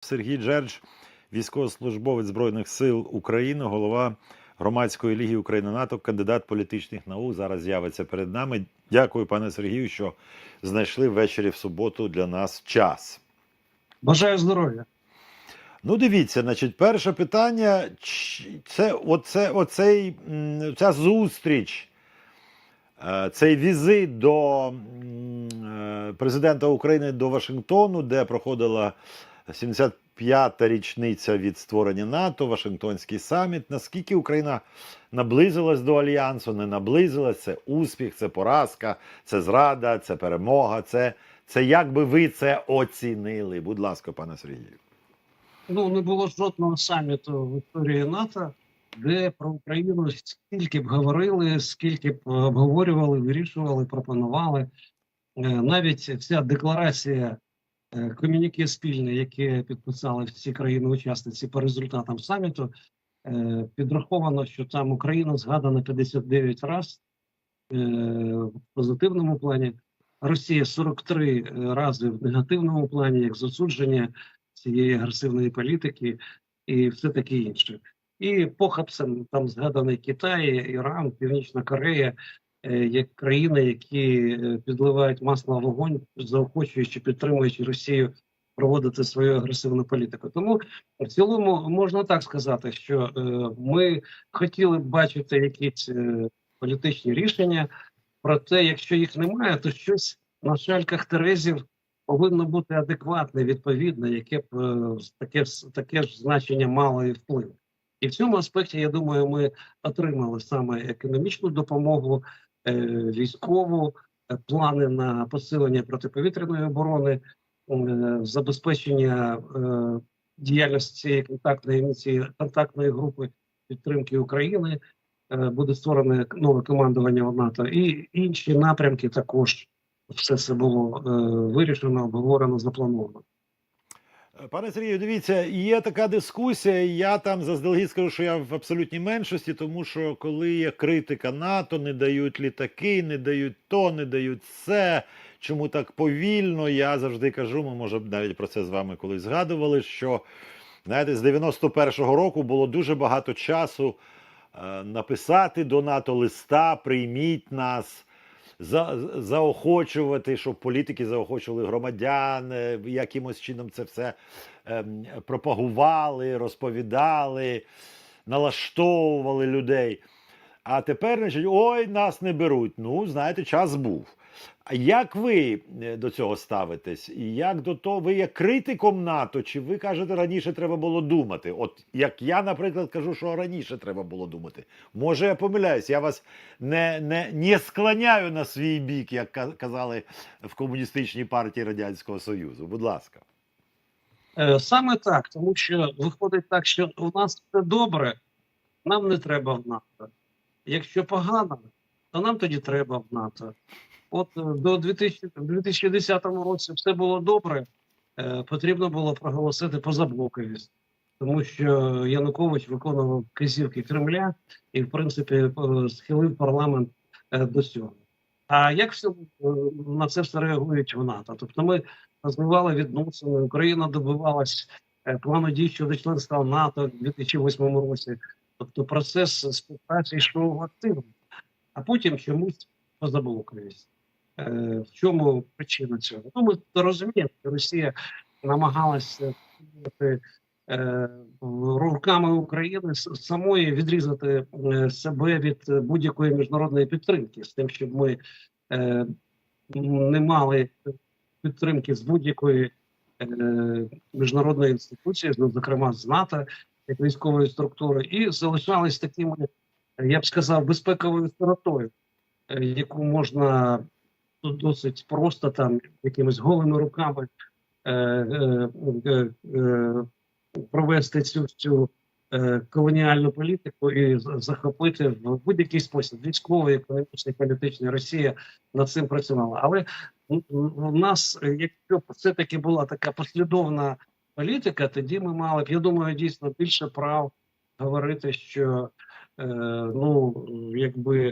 Сергій Джердж, військовослужбовець Збройних сил України, голова громадської ліги України НАТО, кандидат політичних наук. Зараз з'явиться перед нами. Дякую, пане Сергію, що знайшли ввечері в суботу для нас час. Бажаю здоров'я. Ну, дивіться, значить, перше питання: це оце, оцей, ця зустріч, е, цей візит до е, президента України до Вашингтону, де проходила 75-та річниця від створення НАТО, Вашингтонський саміт. Наскільки Україна наблизилась до альянсу, не наблизилась, це успіх, це поразка, це зрада, це перемога. Це, це як би ви це оцінили? Будь ласка, пане Сергію. Ну не було жодного саміту в історії НАТО, де про Україну скільки б говорили, скільки б обговорювали, вирішували, пропонували. Е, Навіть вся декларація комюніке спільне, яке підписали всі країни-учасниці по результатам саміту, е, підраховано, що там Україна згадана 59 разів е, в позитивному плані. Росія 43 рази в негативному плані, як засудження цієї агресивної політики і все таке інше. І похабцем там згаданий Китай, Іран, Північна Корея, е, як країни, які е, підливають масло в вогонь, заохочуючи, підтримуючи Росію проводити свою агресивну політику. Тому в цілому можна так сказати, що е, ми хотіли б бачити якісь е, політичні рішення. Проте, якщо їх немає, то щось на шальках Терезів повинно бути адекватне, відповідне, яке б е, таке, таке ж значення мало і вплив. І в цьому аспекті, я думаю, ми отримали саме економічну допомогу, е, військову, е, плани на посилення протиповітряної оборони, е, забезпечення е, діяльності цієї контактної місії, контактної групи підтримки України. Е, Буде створене нове командування в НАТО, і інші напрямки також все це було е, вирішено, обговорено, заплановано. Пане Сергію, дивіться, є така дискусія. Я там заздалегідь скажу, що я в абсолютній меншості, тому що коли є критика НАТО, не дають літаки, не дають то, не дають це. Чому так повільно? Я завжди кажу, ми може навіть про це з вами колись згадували. Що знаєте, з 91-го року було дуже багато часу е, написати до НАТО листа, прийміть нас за, заохочувати, щоб політики заохочували громадян, е, якимось чином це все ем, пропагували, розповідали, налаштовували людей. А тепер, значить, ой, нас не беруть. Ну, знаєте, час був. Як ви е, до цього ставитесь? І як до того, ви є критиком НАТО? Чи ви кажете, раніше треба було думати? От як я, наприклад, кажу, що раніше треба було думати. Може, я помиляюсь, я вас не, не, не склоняю на свій бік, як казали в комуністичній партії Радянського Союзу. Будь ласка. Е, Саме так, тому що виходить так, що у нас все добре, нам не треба в НАТО. Якщо погано, то нам тоді треба в НАТО. От е, до 2000, в 2010 році все було добре, е, потрібно було проголосити позаблоковість, тому що Янукович виконував вказівки Кремля і, в принципі, е, схилив парламент до цього. А як все, на це все реагують в НАТО? Тобто ми розвивали відносини, Україна добивалась плану дій щодо членства в НАТО в 2008 році. Тобто процес співпраці йшов активно, а потім чомусь позаблоковість. Е, В чому причина цього? Ну, ми розуміємо, що Росія намагалася е, руками України самої відрізати е, себе від будь-якої міжнародної підтримки, з тим, щоб ми не мали підтримки з будь-якої міжнародної інституції, зокрема з НАТО, як військової структури, і залишались такими, я б сказав, безпековою сиротою, яку можна досить просто там якимись голими руками е, е, е, е, провести цю цю е, колоніальну політику і захопити в будь-який спосіб військовий, економічний, політичний Росія над цим працювала. Але у нас, якщо все-таки була така послідовна політика, тоді ми мали б, я думаю, дійсно більше прав говорити, що е, ну якби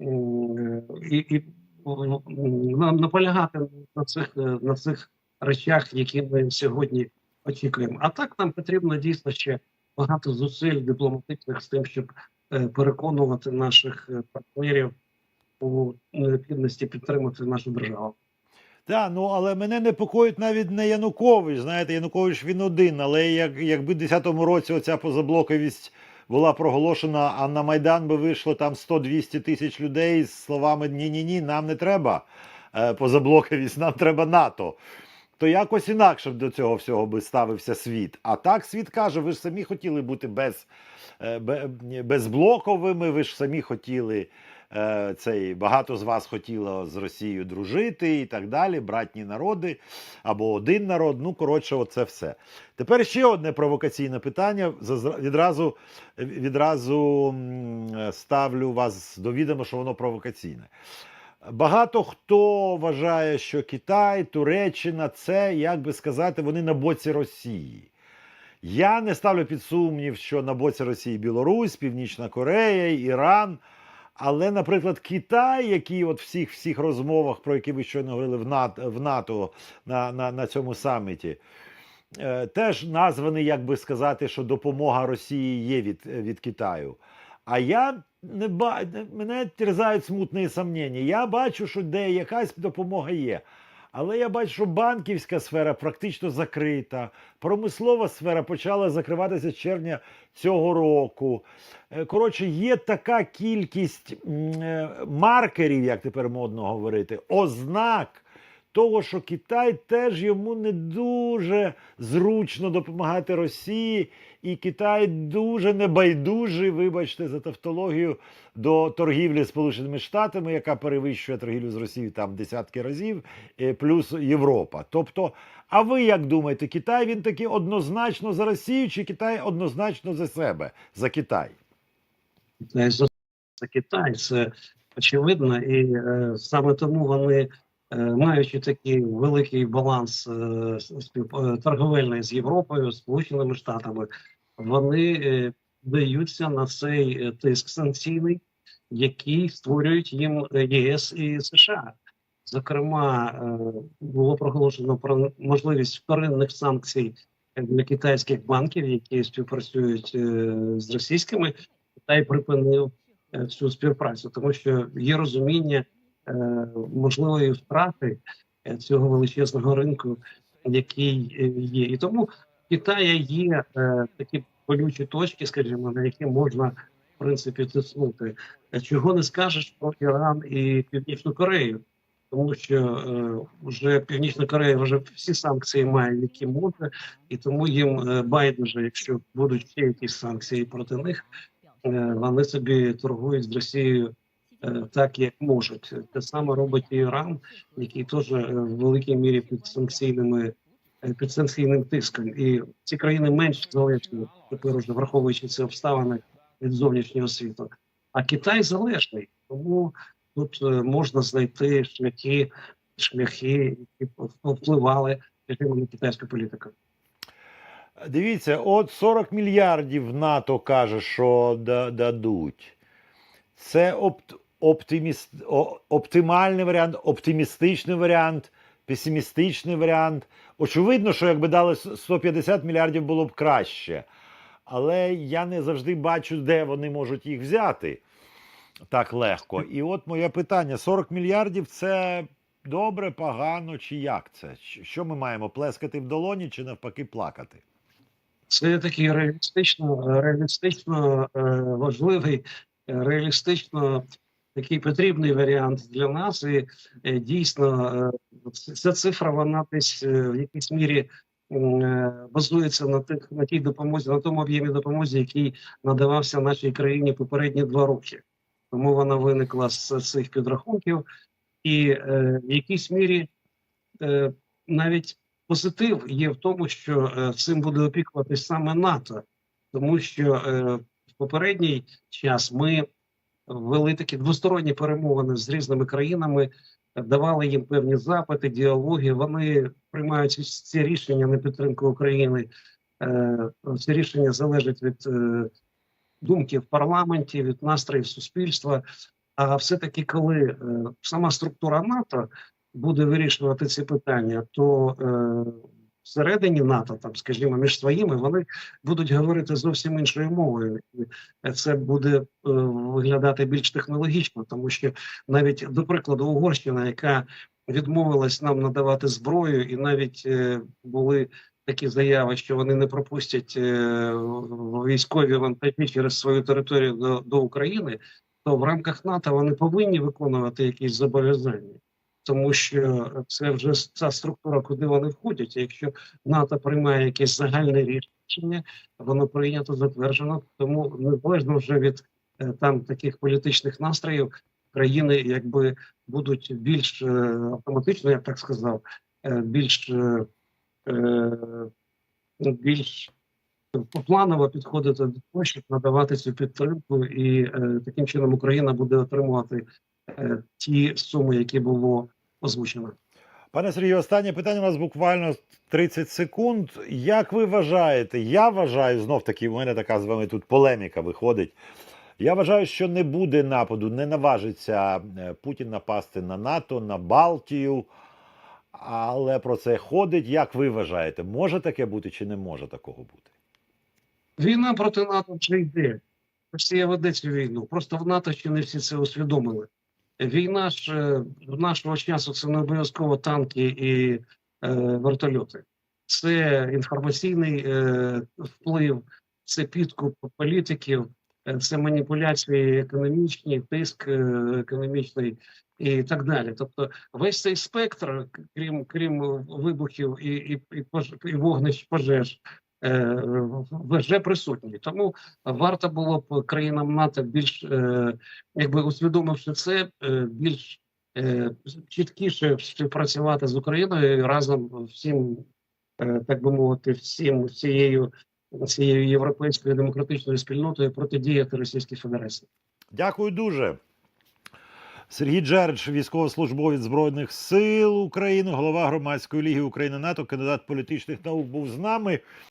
е, і, і наполягати на цих е, на цих речах, які ми сьогодні очікуємо. А так нам потрібно дійсно ще багато зусиль дипломатичних з тим, щоб е, переконувати наших е, партнерів у необхідності підтримати нашу державу. Так, ну але мене непокоїть навіть не Янукович. Знаєте, Янукович він один. Але як, якби 10-му році оця позаблоковість була проголошена, а на Майдан би вийшло там 100-200 тисяч людей з словами Ні-ні ні, нам не треба е, позаблоковість, нам треба НАТО. То якось інакше до цього всього би ставився світ. А так світ каже: ви ж самі хотіли бути без, е, безблоковими, ви ж самі хотіли е, цей багато з вас хотіло з Росією дружити і так далі, братні народи або один народ. Ну коротше, оце все. Тепер ще одне провокаційне питання. Відразу, відразу ставлю вас до відома, що воно провокаційне. Багато хто вважає, що Китай, Туреччина це, як би сказати, вони на боці Росії. Я не ставлю під сумнів, що на боці Росії Білорусь, Північна Корея, Іран. Але, наприклад, Китай, який от всіх всіх розмовах, про які ви щойно говорили в НАТО, в НАТО на, на, на цьому саміті, е, теж названий, як би сказати, що допомога Росії є від, від Китаю. А я не ба... мене терзають смутні сумніння. Я бачу, що де якась допомога є. Але я бачу, що банківська сфера практично закрита. Промислова сфера почала закриватися з червня цього року. Е, Коротше, є така кількість е, маркерів, як тепер модно говорити, ознак того, що Китай теж йому не дуже зручно допомагати Росії, і Китай дуже небайдужий, вибачте, за тавтологію до торгівлі Сполученими Штатами, яка перевищує торгівлю з Росією там десятки разів, е, плюс Європа. Тобто, а ви як думаєте, Китай він таки однозначно за Росію, чи Китай однозначно за себе, за Китай? Китай за Китай, це очевидно, і е, саме тому вони, е, маючи такий великий баланс е, е, торговельний з Європою, Сполученими Штатами, вони е, даються на цей е, тиск санкційний, який створюють їм е, ЄС і США. Зокрема, е, було проголошено про можливість вторинних санкцій для китайських банків, які співпрацюють е, з російськими. Китай припинив е, цю співпрацю, тому що є розуміння е, можливої втрати е, цього величезного ринку, який е, є, і тому в Китаї є е, такі болючі точки, скажімо, на які можна в принципі тиснути. Е, Чого не скажеш про Іран і Північну Корею, тому що е, вже Північна Корея вже всі санкції має, які може, і тому їм е, байдуже, якщо будуть ще якісь санкції проти них. Е, вони собі торгують з Росією е, так, як можуть. Те саме робить Іран, який теж е, в великій мірі під санкційними е, під санкційним тиском. І ці країни менш залежні, тепер уже враховуючи ці обставини від зовнішнього світу. А Китай залежний, тому тут е, можна знайти шляхи, шляхи, які впливали на китайську політику. Дивіться, от 40 мільярдів НАТО каже, що да- дадуть. Це опт, оптиміст, оптимальний варіант, оптимістичний варіант, песимістичний варіант. Очевидно, що якби дали с- 150 мільярдів, було б краще. Але я не завжди бачу, де вони можуть їх взяти так легко. І от моє питання: 40 мільярдів це добре, погано, чи як це? Що ми маємо? Плескати в долоні чи навпаки плакати? Це такий реалістично, реалістично е, важливий, е, реалістично такий потрібний варіант для нас. І е, дійсно е, ця цифра вона десь е, в якійсь мірі е, базується на тих на тій допомозі, на тому об'ємі допомоги, який надавався нашій країні попередні два роки. Тому вона виникла з цих підрахунків, і е, в якійсь мірі е, навіть позитив є в тому, що е, цим буде опікуватись саме НАТО, тому що е, в попередній час ми вели такі двосторонні перемовини з різними країнами, е, давали їм певні запити, діалоги. Вони приймають ці- рішення на підтримку України. Е, Ці рішення залежать від е, думки в парламенті, від настроїв суспільства. А все-таки, коли е, сама структура НАТО буде вирішувати ці питання, то е, всередині НАТО, там, скажімо, між своїми, вони будуть говорити зовсім іншою мовою. І це буде е, виглядати більш технологічно, тому що навіть до прикладу Угорщина, яка відмовилась нам надавати зброю, і навіть е, були такі заяви, що вони не пропустять е, військові вантажі через свою територію до, до України, то в рамках НАТО вони повинні виконувати якісь зобов'язання. Тому що це вже ця структура, куди вони входять. Якщо НАТО приймає якесь загальне рішення, воно прийнято, затверджено. Тому незалежно вже від е, там таких політичних настроїв, країни якби будуть більш е, автоматично, я б так сказав, е, більш ну, більш планово підходити до того, щоб надавати цю підтримку, і таким чином Україна буде отримувати ті суми, які було озвучено. Пане Сергію, останнє питання у нас буквально 30 секунд. Як ви вважаєте? Я вважаю, знов таки, у мене така з вами тут полеміка виходить. Я вважаю, що не буде нападу, не наважиться е, Путін напасти на НАТО, на Балтію. Але про це ходить. Як ви вважаєте, може таке бути чи не може такого бути? Війна проти НАТО вже йде. Росія веде цю війну. Просто в НАТО ще не всі це усвідомили. Війна ж е, нашого часу це не обов'язково танки і е, вертольоти. Це інформаційний е, вплив, це підкуп політиків, е, це маніпуляції економічні, тиск е, економічний і так далі. Тобто, весь цей спектр, крім крім вибухів і, і, і, пож- і вогнищ пожеж, вже присутній. Тому варто було б країнам НАТО більш, е, якби усвідомивши це, е, більш е, чіткіше співпрацювати з Україною і разом всім, е, так би мовити, всім всією цією європейською демократичною спільнотою протидіяти Російській Федерації. Дякую дуже. Сергій Джерч, військовослужбовець Збройних сил України, голова громадської ліги України НАТО, кандидат політичних наук, був з нами.